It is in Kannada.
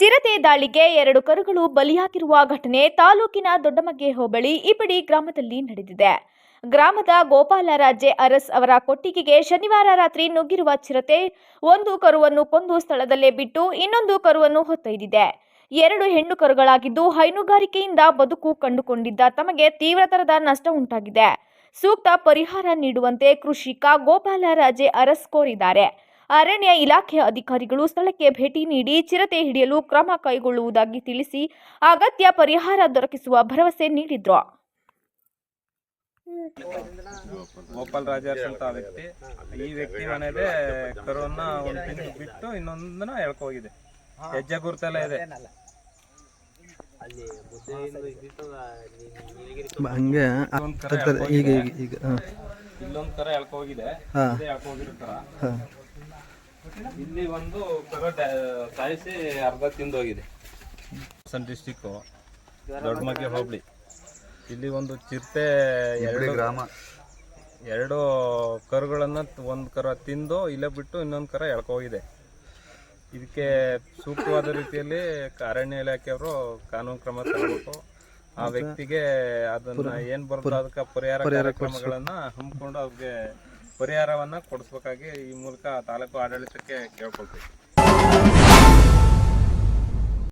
ಚಿರತೆ ದಾಳಿಗೆ ಎರಡು ಕರುಗಳು ಬಲಿಯಾಗಿರುವ ಘಟನೆ ತಾಲೂಕಿನ ದೊಡ್ಡಮಗ್ಗೆ ಹೋಬಳಿ ಇಬಡಿ ಗ್ರಾಮದಲ್ಲಿ ನಡೆದಿದೆ. ಗ್ರಾಮದ ಗೋಪಾಲರಾಜೆ ಅರಸ್ ಅವರ ಕೊಟ್ಟಿಗೆಗೆ ಶನಿವಾರ ರಾತ್ರಿ ನುಗ್ಗಿರುವ ಚಿರತೆ, ಒಂದು ಕರುವನ್ನು ಕೊಂದು ಸ್ಥಳದಲ್ಲೇ ಬಿಟ್ಟು ಇನ್ನೊಂದು ಕರುವನ್ನು ಹೊತ್ತೊಯ್ದಿದೆ. ಎರಡು ಹೆಣ್ಣು ಕರುಗಳಾಗಿದ್ದು ಹೈನುಗಾರಿಕೆಯಿಂದ ಬದುಕು ಕಂಡುಕೊಂಡಿದ್ದ ತಮಗೆ ತೀವ್ರತರದ ನಷ್ಟ ಉಂಟಾಗಿದೆ. ಸೂಕ್ತ ಪರಿಹಾರ ನೀಡುವಂತೆ ಕೃಷಿಕ ಗೋಪಾಲರಾಜೆ ಅರಸ್ ಕೋರಿದ್ದಾರೆ. ಅರಣ್ಯ ಇಲಾಖೆ ಅಧಿಕಾರಿಗಳು ಸ್ಥಳಕ್ಕೆ ಭೇಟಿ ನೀಡಿ ಚಿರತೆ ಹಿಡಿಯಲು ಕ್ರಮ ಕೈಗೊಳ್ಳುವುದಾಗಿ ತಿಳಿಸಿ ಅಗತ್ಯ ಪರಿಹಾರ ದೊರಕಿಸುವ ಭರವಸೆ ನೀಡಿದ್ರು. ಗೋಪಾಲ್ ರಾಜರ್ಸ್ ಅಂತ ಆ ವ್ಯಕ್ತಿ. ಈ ವ್ಯಕ್ತಿ ಮನೇಲೆ ಕರುವನ್ನ ಒಂದು ತಿಂಗಳು ಬಿಟ್ಟು ಇನ್ನೊಂದನ್ನ ಹೇಳ್ಕೋಗಿದೆ ಹೋಗಿದೆ. ಹೆಜ್ಜೆ ಗುರುತೆಲ್ಲ ಇದೆ. ಹಂಗೆ ಈಗ ಈಗ ಇಲ್ಲೊಂದ್ ತರ ಹೇಳ್ಕೋಗಿದೆ ಹೋಗಿದೆ. ಹಾ. ಇಲ್ಲಿ ಒಂದು ಸಾಯಿಸಿ ಅರ್ಧ ತಿಂದೋಗಿದೆ ಹಾಸನ ಡಿಸ್ಟಿಕ್ಕು ದೊಡ್ಡಮಗ್ಗೆ ಹೋಬಳಿ. ಇಲ್ಲಿ ಒಂದು ಚಿರತೆ ಎರಡು ಗ್ರಾಮ. ಎರಡು ಕರುಗಳನ್ನ ಒಂದು ಕರ ತಿಂದು ಇಲ್ಲೇ ಬಿಟ್ಟು ಇನ್ನೊಂದು ಕರ ಎಳ್ಕೋಗಿದೆ ಇದಕ್ಕೆ ಸೂಕ್ತವಾದ ರೀತಿಯಲ್ಲಿ ಅರಣ್ಯ ಇಲಾಖೆಯವರು ಕಾನೂನು ಕ್ರಮ ತಗೋಬೇಕು. ಆ ವ್ಯಕ್ತಿಗೆ ಅದನ್ನ ಏನ್ ಬರ್ತೋ ಅದಕ್ಕೆ ಪರಿಹಾರ ಕಾರ್ಯಕ್ರಮಗಳನ್ನ ಹಮ್ಮಿಕೊಂಡು ಅವ್ರಿಗೆ ಪರಿಹಾರವನ್ನ ಕೊಡಿಸ್ಬೇಕಾಗಿ ಈ ಮೂಲಕ ತಾಲೂಕು ಆಡಳಿತಕ್ಕೆ ಕೇಳ್ಕೊಳ್ತೀವಿ